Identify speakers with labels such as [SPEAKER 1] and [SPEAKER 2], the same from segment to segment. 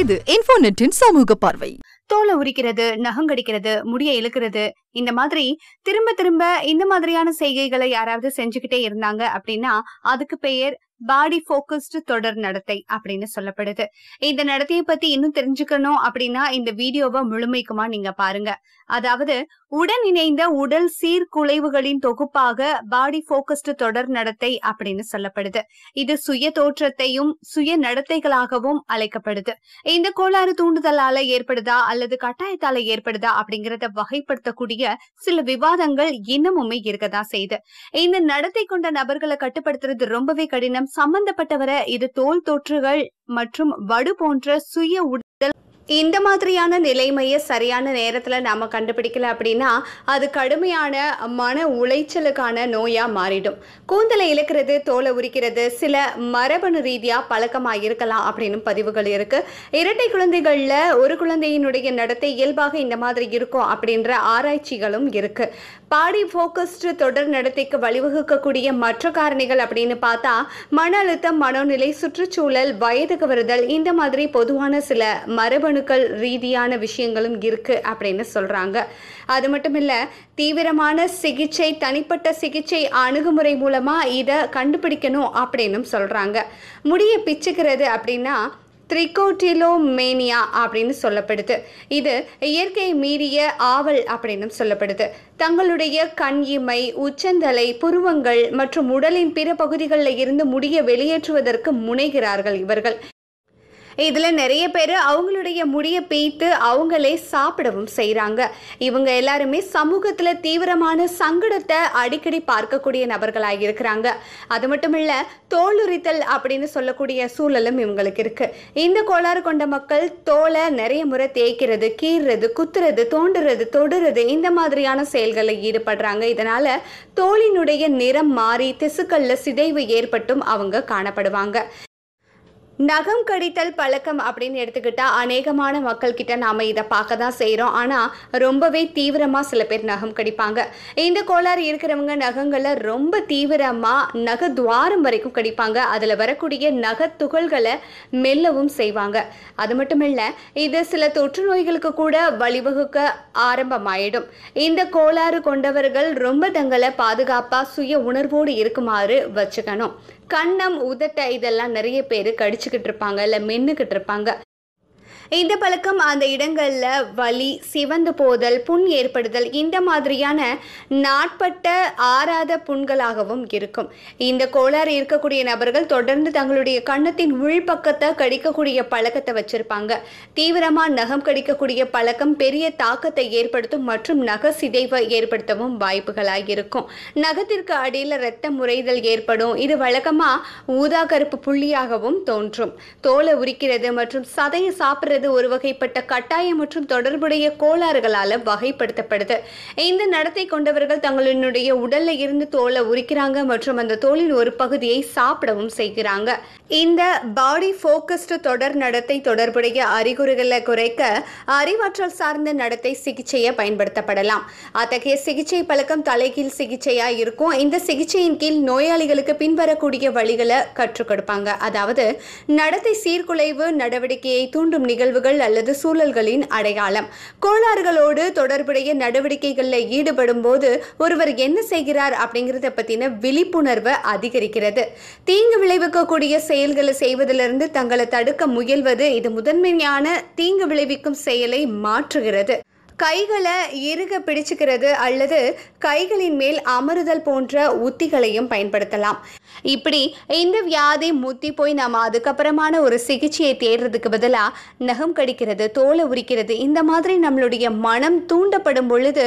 [SPEAKER 1] இது இன்ஃபோநெட்டின் சமூக பார்வை.
[SPEAKER 2] தோலை உரிக்கிறது நகங்கடிக்கிறது முடிய இழுக்கிறது இந்த மாதிரி திரும்ப திரும்ப இந்த மாதிரியான செய்கைகளை யாராவது செஞ்சுக்கிட்டே இருந்தாங்க அப்படின்னா அதுக்கு பெயர் பாடி போக்கஸ்டு தொடர் நடத்தை அப்படின்னு சொல்லப்படுது. இந்த நடத்தையை பத்தி இன்னும் தெரிஞ்சுக்கணும் அப்படின்னா இந்த வீடியோவை முழுமைக்குமா நீங்க பாருங்க. அதாவது உடன் இணைந்த உடல் சீர்குலைவுகளின் தொகுப்பாக பாடி போக்கஸ்டு தொடர் நடத்தை அப்படின்னு சொல்லப்படுது. இது சுய தோற்றத்தையும் சுய நடத்தைகளாகவும் அழைக்கப்படுது. இந்த கோளாறு தூண்டுதலால ஏற்படுதா அல்லது கட்டாயத்தால ஏற்படுதா அப்படிங்கறத வகைப்படுத்தக்கூடிய சில விவாதங்கள் இன்னமுமே இருக்கதான் செய்யுது இந்த நடத்தை கொண்ட நபர்களை கட்டுப்படுத்துறது ரொம்பவே கடினம். சம்பந்தப்பட்டவரை இது தோல் தொற்றுகள் மற்றும் வடு போன்ற சுய உடல் இந்த மாதிரியான நிலைமையை சரியான நேரத்தில் நாம் கண்டுபிடிக்கல அப்படின்னா அது கடுமையான மன உளைச்சலுக்கான நோயாக மாறிடும். கூந்தலை இழுக்கிறது தோலை உரிக்கிறது சில மரபணு ரீதியாக பழக்கமாக இருக்கலாம் அப்படின்னு பதிவுகள் இருக்குது இரட்டை குழந்தைகளில் ஒரு குழந்தையினுடைய நடத்தை இயல்பாக இந்த மாதிரி இருக்கும் அப்படின்ற ஆராய்ச்சிகளும் இருக்குது பாடி ஃபோக்கஸ்டு தொடர் நடத்தைக்கு வழிவகுக்கக்கூடிய மற்ற காரணிகள் அப்படின்னு பார்த்தா மன அழுத்தம் மனோநிலை சுற்றுச்சூழல் வயதுக்கு வருதல் இந்த மாதிரி பொதுவான சில மரபணு மரபணுக்கள் ரீதியான விஷயங்களும் இருக்கு அப்படின்னு சொல்றாங்க. அது மட்டும் இல்ல தீவிரமான சிகிச்சை தனிப்பட்ட சிகிச்சை அணுகுமுறை மூலமா இதை கண்டுபிடிக்கணும் அப்படின்னும் சொல்றாங்க. முடிய பிச்சுக்கிறது அப்படின்னா த்ரிகோட்டிலோமேனியா அப்படின்னு சொல்லப்படுது. இது இயற்கை மீறிய ஆவல் அப்படின்னு சொல்லப்படுது. தங்களுடைய கண் இமை உச்சந்தலை புருவங்கள் மற்றும் உடலின் பிற பகுதிகளில் இருந்து முடிய வெளியேற்றுவதற்கு முனைகிறார்கள் இவர்கள். இதில் நிறைய பேர் அவங்களுடைய முடியை பீத்து அவங்களே சாப்பிடவும் செய்கிறாங்க இவங்க எல்லாருமே சமூகத்தில் தீவிரமான சங்கடத்தை அடிக்கடி பார்க்கக்கூடிய நபர்களாக இருக்கிறாங்க. அது மட்டும் இல்லை தோலுரித்தல் அப்படின்னு சொல்லக்கூடிய சூழலும் இவங்களுக்கு இருக்குது இந்த கோளாறு கொண்ட மக்கள் தோலை நிறைய முறை தேய்க்கிறது கீறுறது குத்துறது தோண்டுறது தொடுறது இந்த மாதிரியான செயல்களில் ஈடுபடுறாங்க. இதனால் தோலினுடைய நிறம் மாறி திசுக்களில் சிதைவு ஏற்பட்டும் அவங்க காணப்படுவாங்க. நகம் கடித்தல் பழக்கம் அப்படின்னு எடுத்துக்கிட்டா அநேகமான மக்கள் கிட்ட நாம இதை பார்க்க தான் செய்கிறோம் ஆனால் ரொம்பவே தீவிரமாக சில பேர் நகம் கடிப்பாங்க. இந்த கோளாறு இருக்கிறவங்க நகங்களை ரொம்ப தீவிரமாக நக துவாரம் வரைக்கும் கடிப்பாங்க. அதில் வரக்கூடிய நக துகள்களை மெல்லவும் செய்வாங்க. அது மட்டும் இல்லை இது சில தொற்று நோய்களுக்கு கூட வழிவகுக்க ஆரம்பமாயிடும். இந்த கோளாறு கொண்டவர்கள் ரொம்ப தங்களை பாதுகாப்பாக சுய உணர்வோடு இருக்குமாறு வச்சுக்கணும். கண்ணம் உதட்டை இதெல்லாம் நிறைய பேர் கடிச்சுக்கிட்டு இருப்பாங்க இல்லை மென்னுக்கிட்டு இருப்பாங்க. இந்த பழக்கம் அந்த இடங்களில் வலி சிவந்து போதல் புண் ஏற்படுதல் இந்த மாதிரியான நாட்பட்ட ஆறாத புண்களாகவும் இருக்கும். இந்த கோளாறு இருக்கக்கூடிய நபர்கள் தொடர்ந்து தங்களுடைய கண்ணத்தின் உள்பக்கத்தை கடிக்கக்கூடிய பழக்கத்தை வச்சிருப்பாங்க. தீவிரமா நகம் கடிக்கக்கூடிய பழக்கம் பெரிய தாக்கத்தை ஏற்படுத்தும் மற்றும் நக சிதைவை ஏற்படுத்தவும் வாய்ப்புகளாக இருக்கும். நகத்திற்கு அடியில் இரத்த முறைதல் ஏற்படும். இது வழக்கமா ஊதா கருப்பு புள்ளியாகவும் தோன்றும். தோலை உரிக்கிறது மற்றும் சதையை சாப்பிட்றது ஒரு வகைப்பட்ட கட்டாயம் மற்றும் தொடர்புடைய கோளாறுகளால வகைப்படுத்தப்படுது. இந்த நடத்தை கொண்டவர்கள் தங்களுடைய உடல்ல இருந்து தோலை உரிக்கிறாங்க மற்றும் அந்த தோலின் ஒரு பகுதியை சாப்பிடவும் செய்கிறாங்க. இந்த பாடி ஃபோக்கஸ்டு தொடர் நடத்தை தொடர்புடைய அறிகுறிகளை குறைக்க அறிவாற்றல் சார்ந்த நடத்தை சிகிச்சையை பயன்படுத்தப்படலாம். அத்தகைய சிகிச்சை பழக்கம் தலைகீழ் சிகிச்சையா இருக்கும். இந்த சிகிச்சையின் கீழ் நோயாளிகளுக்கு பின்வரக்கூடிய வழிகளை கற்றுக் கொடுப்பாங்க. அதாவது நடத்தை சீர்குலைவு நடவடிக்கையை தூண்டும் நிகழ்வு நிகழ்வுகள் அல்லது சூழல்களின் அடையாளம். கோளாறுகளோடு தொடர்புடைய நடவடிக்கைகளில் ஈடுபடும் போது ஒருவர் என்ன செய்கிறார் அப்படிங்கிறத பற்றின விழிப்புணர்வை அதிகரிக்கிறது. தீங்கு விளைவிக்கக்கூடிய செயல்களை செய்வதிலிருந்து தங்களை தடுக்க முயல்வது இது முதன்மையான தீங்கு விளைவிக்கும் செயலை மாற்றுகிறது. கைகளை இறுக பிடிச்சுக்கிறது அல்லது கைகளின் மேல் அமருதல் போன்ற உத்திகளையும் பயன்படுத்தலாம். இப்படி இந்த வியாதி முத்தி போய் நம்ம அதுக்கப்புறமான ஒரு சிகிச்சையை தேடுறதுக்கு பதிலாக நகம் கடிக்கிறது தோலை உரிக்கிறது இந்த மாதிரி நம்மளுடைய மனம் தூண்டப்படும் பொழுது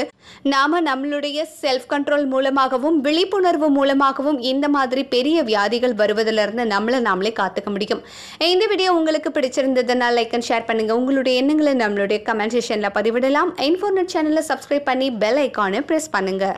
[SPEAKER 2] நாம் நம்மளுடைய செல்ஃப் கண்ட்ரோல் மூலமாகவும் விழிப்புணர்வு மூலமாகவும் இந்த மாதிரி பெரிய வியாதிகள் வருவதிலிருந்து நம்மளை நாமளே காத்துக்க முடியும். இந்த வீடியோ உங்களுக்கு பிடிச்சிருந்ததுன்னா லைக் அண்ட் ஷேர் பண்ணுங்கள் உங்களுடைய எண்ணங்களை நம்மளுடைய கமெண்ட் செஷனில் பதிவிடலாம். இன்ஃபோர்னட் சேனலை சப்ஸ்கிரைப் பண்ணி பெல் ஐக்கானை ப்ரெஸ் பண்ணுங்கள்